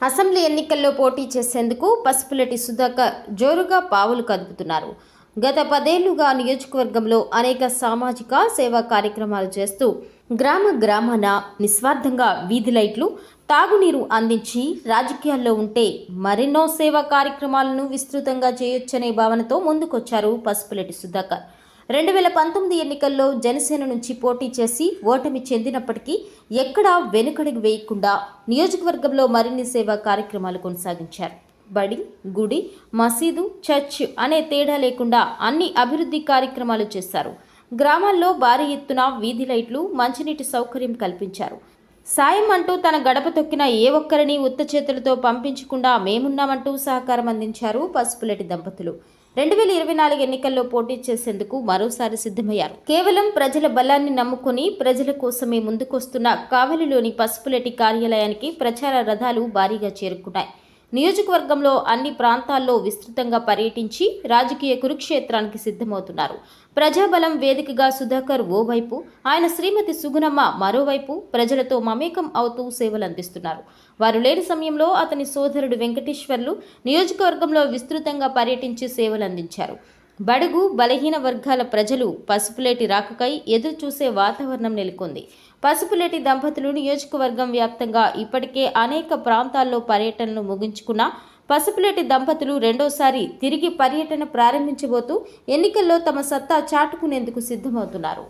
Assembly ఎన్నికల్లో పోటీ చేసేందుకు పసుపులటి సుధాకర్ జోరుగా పావులు కదుపుతున్నారు. గత పదేళ్ళుగా నియోజకవర్గంలో అనేక సామాజిక సేవా కార్యక్రమాలు చేస్తూ గ్రామ గ్రామాన నిస్వార్థంగా వీధి లైట్లు తాగునీరు అందించి రాజకీయాల్లో ఉంటే మరెన్నో సేవా కార్యక్రమాలను విస్తృతంగా చేయొచ్చనే భావనతో ముందుకొచ్చారు పసుపులటి సుధాకర్. రెండు వేల పంతొమ్మిది ఎన్నికల్లో జనసేన నుంచి పోటీ చేసి ఓటమి చెందినప్పటికీ ఎక్కడా వెనుకడుగు వేయకుండా నియోజకవర్గంలో మరిన్ని సేవా కార్యక్రమాలు కొనసాగించారు. బడి గుడి మసీదు చర్చ్ అనే తేడా లేకుండా అన్ని అభివృద్ధి కార్యక్రమాలు చేశారు. గ్రామాల్లో భారీ ఎత్తున వీధి లైట్లు మంచినీటి సౌకర్యం కల్పించారు. సాయం అంటూ తన గడప తొక్కిన ఏ ఒక్కరిని ఉత్త చేతులతో పంపించకుండా మేమున్నామంటూ సహకారం అందించారు పసుపులెటి దంపతులు. రెండు వేల ఇరవై నాలుగు ఎన్నికల్లో పోటీ చేసేందుకు మరోసారి సిద్ధమయ్యారు. కేవలం ప్రజల బలాన్ని నమ్ముకుని ప్రజల కోసమే ముందుకొస్తున్న కావలిలోని పసుపులెటి కార్యాలయానికి ప్రచార రథాలు భారీగా చేరుకున్నాయి. నియోజకవర్గంలో అన్ని ప్రాంతాల్లో విస్తృతంగా పర్యటించి రాజకీయ కురుక్షేత్రానికి సిద్ధమవుతున్నారు. ప్రజాబలం వేదికగా సుధాకర్ ఓవైపు ఆయన శ్రీమతి సుగుణమ్మ మరోవైపు ప్రజలతో మమేకం అవుతూ సేవలు అందిస్తున్నారు వారు లేని సమయంలో అతని సోదరుడు వెంకటేశ్వర్లు నియోజకవర్గంలో విస్తృతంగా పర్యటించి సేవలు అందించారు బడుగు బలహీన వర్గాల ప్రజలు పసుపులేటి రాకకై ఎదురుచూసే వాతావరణం నెలకొంది. పసుపులేటి దంపతులు నియోజకవర్గం వ్యాప్తంగా ఇప్పటికే అనేక ప్రాంతాల్లో పర్యటనలు ముగించుకున్న పసుపులేటి దంపతులు రెండోసారి తిరిగి పర్యటన ప్రారంభించబోతూ ఎన్నికల్లో తమ సత్తా చాటుకునేందుకు సిద్ధమవుతున్నారు.